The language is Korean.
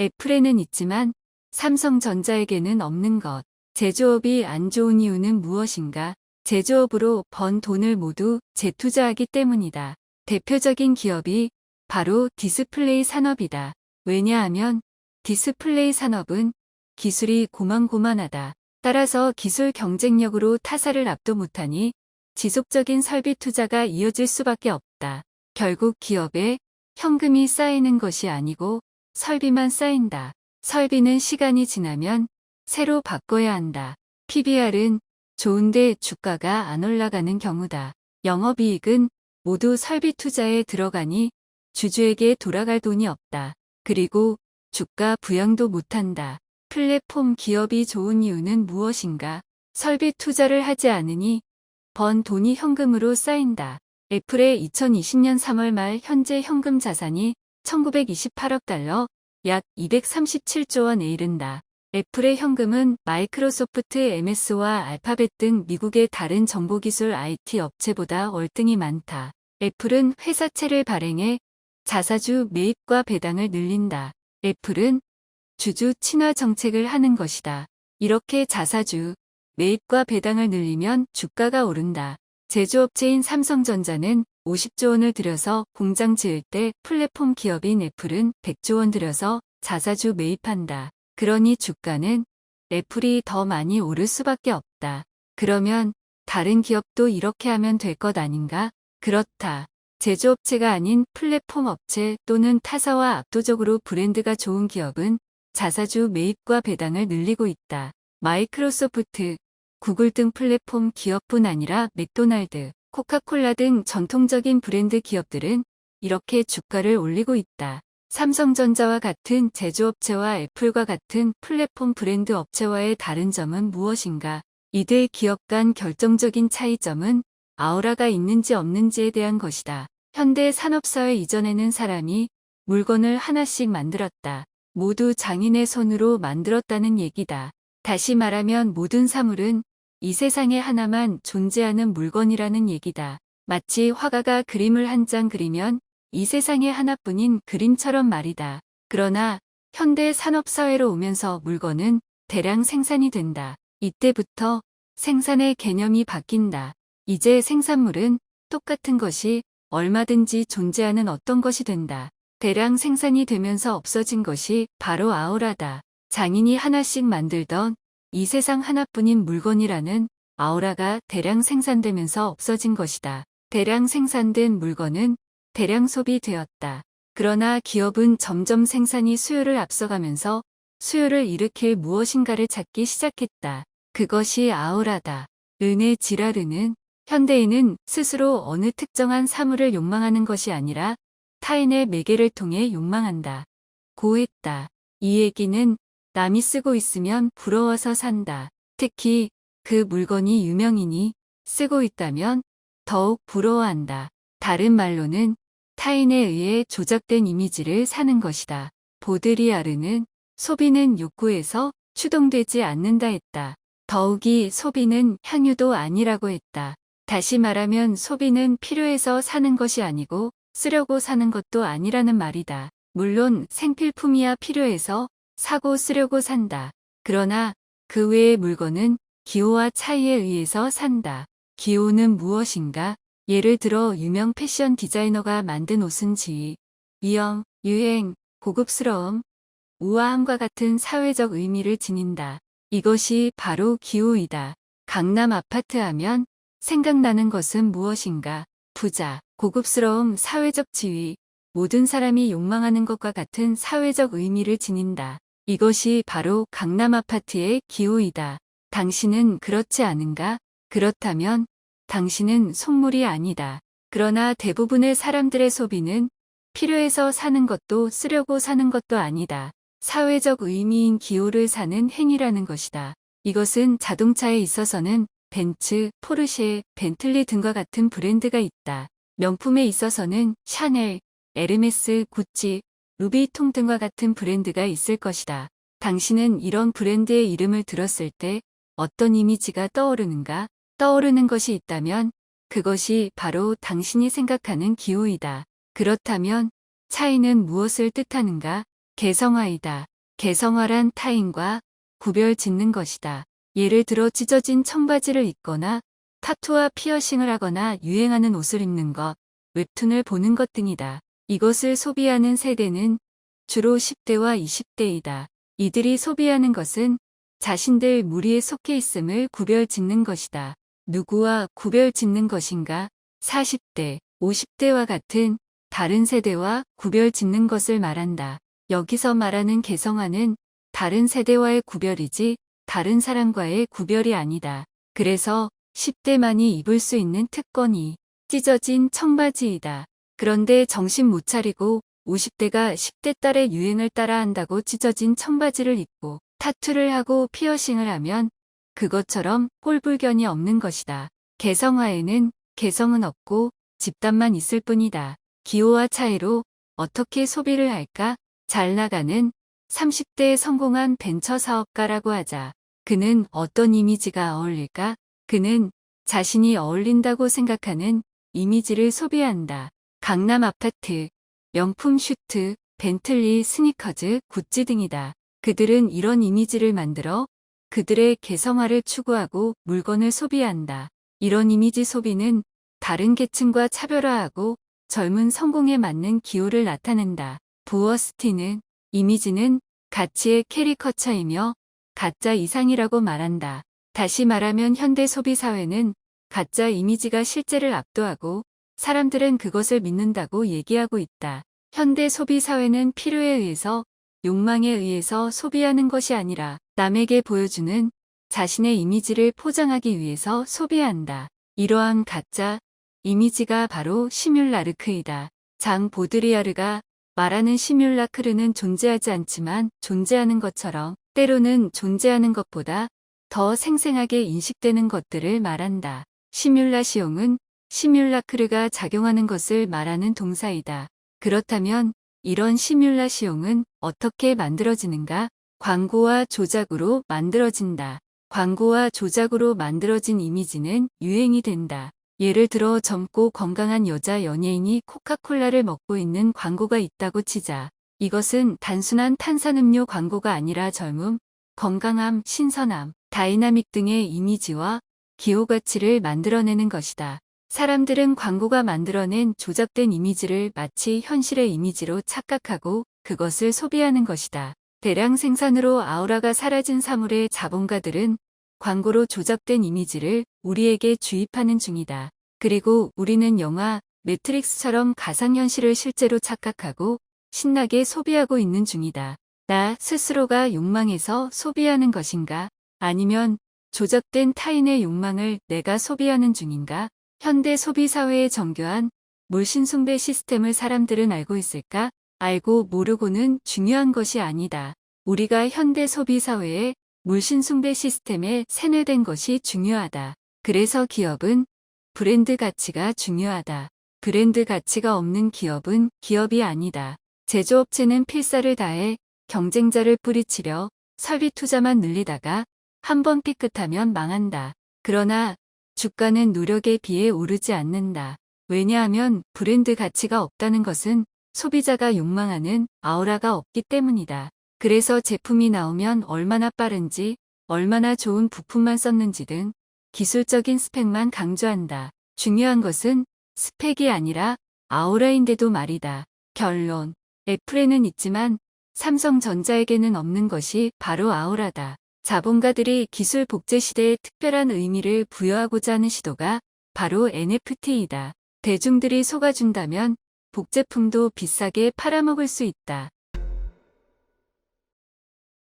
애플에는 있지만 삼성전자에게는 없는 것. 제조업이 안 좋은 이유는 무엇인가? 제조업으로 번 돈을 모두 재투자하기 때문이다. 대표적인 기업이 바로 디스플레이 산업이다. 왜냐하면 디스플레이 산업은 기술이 고만고만하다. 따라서 기술 경쟁력으로 타사를 압도 못하니 지속적인 설비 투자가 이어질 수밖에 없다. 결국 기업에 현금이 쌓이는 것이 아니고 설비만 쌓인다. 설비는 시간이 지나면 새로 바꿔야 한다. PBR은 좋은데 주가가 안 올라가는 경우다. 영업이익은 모두 설비 투자에 들어가니 주주에게 돌아갈 돈이 없다. 그리고 주가 부양도 못한다. 플랫폼 기업이 좋은 이유는 무엇인가? 설비 투자를 하지 않으니 번 돈이 현금으로 쌓인다. 애플의 2020년 3월 말 현재 현금 자산이 1928억 달러, 약 237조 원에 이른다. 애플의 현금은 마이크로소프트, MS와 알파벳 등 미국의 다른 정보기술 IT 업체보다 월등히 많다. 애플은 회사채를 발행해 자사주 매입과 배당을 늘린다. 애플은 주주 친화 정책을 하는 것이다. 이렇게 자사주, 매입과 배당을 늘리면 주가가 오른다. 제조업체인 삼성전자는 50조 원을 들여서 공장 지을 때 플랫폼 기업인 애플은 100조 원 들여서 자사주 매입한다. 그러니 주가는 애플이 더 많이 오를 수밖에 없다. 그러면 다른 기업도 이렇게 하면 될 것 아닌가? 그렇다. 제조업체가 아닌 플랫폼 업체 또는 타사와 압도적으로 브랜드가 좋은 기업은 자사주 매입과 배당을 늘리고 있다. 마이크로소프트, 구글 등 플랫폼 기업뿐 아니라 맥도날드, 코카콜라 등 전통적인 브랜드 기업들은 이렇게 주가를 올리고 있다. 삼성전자와 같은 제조업체와 애플과 같은 플랫폼 브랜드 업체와의 다른 점은 무엇인가? 이들 기업 간 결정적인 차이점은 아우라가 있는지 없는지에 대한 것이다. 현대 산업사회 이전에는 사람이 물건을 하나씩 만들었다. 모두 장인의 손으로 만들었다는 얘기다. 다시 말하면 모든 사물은 이 세상에 하나만 존재하는 물건이라는 얘기다. 마치 화가가 그림을 한 장 그리면 이 세상에 하나뿐인 그림처럼 말이다. 그러나 현대 산업사회로 오면서 물건은 대량 생산이 된다. 이때부터 생산의 개념이 바뀐다. 이제 생산물은 똑같은 것이 얼마든지 존재하는 어떤 것이 된다. 대량 생산이 되면서 없어진 것이 바로 아우라다. 장인이 하나씩 만들던 이 세상 하나뿐인 물건이라는 아우라가 대량 생산되면서 없어진 것이다. 대량 생산된 물건은 대량 소비되었다. 그러나 기업은 점점 생산이 수요를 앞서가면서 수요를 일으킬 무엇인가를 찾기 시작했다. 그것이 아우라다. 르네 지라르는 현대인은 스스로 어느 특정한 사물을 욕망하는 것이 아니라 타인의 매개를 통해 욕망한다. 고했다. 이 얘기는 남이 쓰고 있으면 부러워서 산다. 특히 그 물건이 유명이니 쓰고 있다면 더욱 부러워한다. 다른 말로는 타인에 의해 조작된 이미지를 사는 것이다. 보드리아르는 소비는 욕구에서 추동되지 않는다 했다. 더욱이 소비는 향유도 아니라고 했다. 다시 말하면 소비는 필요해서 사는 것이 아니고 쓰려고 사는 것도 아니라는 말이다. 물론 생필품이야 필요해서 사고 쓰려고 산다. 그러나 그 외의 물건은 기호와 차이에 의해서 산다. 기호는 무엇인가? 예를 들어 유명 패션 디자이너가 만든 옷은 지위, 위험, 유행, 고급스러움, 우아함과 같은 사회적 의미를 지닌다. 이것이 바로 기호이다. 강남 아파트 하면 생각나는 것은 무엇인가? 부자, 고급스러움, 사회적 지위, 모든 사람이 욕망하는 것과 같은 사회적 의미를 지닌다. 이것이 바로 강남 아파트의 기호이다. 당신은 그렇지 않은가? 그렇다면 당신은 속물이 아니다. 그러나 대부분의 사람들의 소비는 필요해서 사는 것도 쓰려고 사는 것도 아니다. 사회적 의미인 기호를 사는 행위라는 것이다. 이것은 자동차에 있어서는 벤츠, 포르쉐, 벤틀리 등과 같은 브랜드가 있다. 명품에 있어서는 샤넬, 에르메스, 구찌, 루비통 등과 같은 브랜드가 있을 것이다. 당신은 이런 브랜드의 이름을 들었을 때 어떤 이미지가 떠오르는가? 떠오르는 것이 있다면 그것이 바로 당신이 생각하는 기호이다. 그렇다면 차이는 무엇을 뜻하는가? 개성화이다. 개성화란 타인과 구별 짓는 것이다. 예를 들어 찢어진 청바지를 입거나 타투와 피어싱을 하거나 유행하는 옷을 입는 것, 웹툰을 보는 것 등이다. 이것을 소비하는 세대는 주로 10대와 20대이다. 이들이 소비하는 것은 자신들 무리에 속해 있음을 구별 짓는 것이다. 누구와 구별 짓는 것인가? 40대, 50대와 같은 다른 세대와 구별 짓는 것을 말한다. 여기서 말하는 개성화는 다른 세대와의 구별이지 다른 사람과의 구별이 아니다. 그래서 10대만이 입을 수 있는 특권이 찢어진 청바지이다. 그런데 정신 못 차리고 50대가 10대 딸의 유행을 따라 한다고 찢어진 청바지를 입고 타투를 하고 피어싱을 하면 그것처럼 꼴불견이 없는 것이다. 개성화에는 개성은 없고 집단만 있을 뿐이다. 기호와 차이로 어떻게 소비를 할까? 잘 나가는 30대에 성공한 벤처 사업가라고 하자. 그는 어떤 이미지가 어울릴까? 그는 자신이 어울린다고 생각하는 이미지를 소비한다. 강남 아파트, 명품 슈트, 벤틀리, 스니커즈, 구찌 등이다. 그들은 이런 이미지를 만들어 그들의 개성화를 추구하고 물건을 소비한다. 이런 이미지 소비는 다른 계층과 차별화하고 젊은 성공에 맞는 기호를 나타낸다. 부어스티는 이미지는 가치의 캐리커처이며 가짜 이상이라고 말한다. 다시 말하면 현대 소비 사회는 가짜 이미지가 실제를 압도하고 사람들은 그것을 믿는다고 얘기하고 있다. 현대 소비 사회는 필요에 의해서 욕망에 의해서 소비하는 것이 아니라 남에게 보여주는 자신의 이미지를 포장하기 위해서 소비한다. 이러한 가짜 이미지가 바로 시뮬라르크이다. 장 보드리아르가 말하는 시뮬라크르는 존재하지 않지만 존재하는 것처럼 때로는 존재하는 것보다 더 생생하게 인식되는 것들을 말한다. 시뮬라시옹은 시뮬라크르가 작용하는 것을 말하는 동사이다. 그렇다면 이런 시뮬라시옹은 어떻게 만들어지는가? 광고와 조작으로 만들어진다. 광고와 조작으로 만들어진 이미지는 유행이 된다. 예를 들어 젊고 건강한 여자 연예인이 코카콜라를 먹고 있는 광고가 있다고 치자. 이것은 단순한 탄산음료 광고가 아니라 젊음, 건강함, 신선함, 다이나믹 등의 이미지와 기호 가치를 만들어내는 것이다. 사람들은 광고가 만들어낸 조작된 이미지를 마치 현실의 이미지로 착각하고 그것을 소비하는 것이다. 대량 생산으로 아우라가 사라진 사물의 자본가들은 광고로 조작된 이미지를 우리에게 주입하는 중이다. 그리고 우리는 영화 매트릭스처럼 가상현실을 실제로 착각하고 신나게 소비하고 있는 중이다. 나 스스로가 욕망해서 소비하는 것인가? 아니면 조작된 타인의 욕망을 내가 소비하는 중인가? 현대 소비 사회의 정교한 물신숭배 시스템을 사람들은 알고 있을까? 알고 모르고는 중요한 것이 아니다. 우리가 현대 소비 사회의 물신숭배 시스템에 세뇌된 것이 중요하다. 그래서 기업은 브랜드 가치가 중요하다. 브랜드 가치가 없는 기업은 기업이 아니다. 제조업체는 필사를 다해 경쟁자를 뿌리치려 설비 투자만 늘리다가 한 번 삐끗하면 망한다. 그러나 주가는 노력에 비해 오르지 않는다. 왜냐하면 브랜드 가치가 없다는 것은 소비자가 욕망하는 아우라가 없기 때문이다. 그래서 제품이 나오면 얼마나 빠른지, 얼마나 좋은 부품만 썼는지 등 기술적인 스펙만 강조한다. 중요한 것은 스펙이 아니라 아우라인데도 말이다. 결론. 애플에는 있지만 삼성전자에게는 없는 것이 바로 아우라다. 자본가들이 기술 복제 시대에 특별한 의미를 부여하고자 하는 시도가 바로 NFT이다. 대중들이 속아준다면 복제품도 비싸게 팔아먹을 수 있다.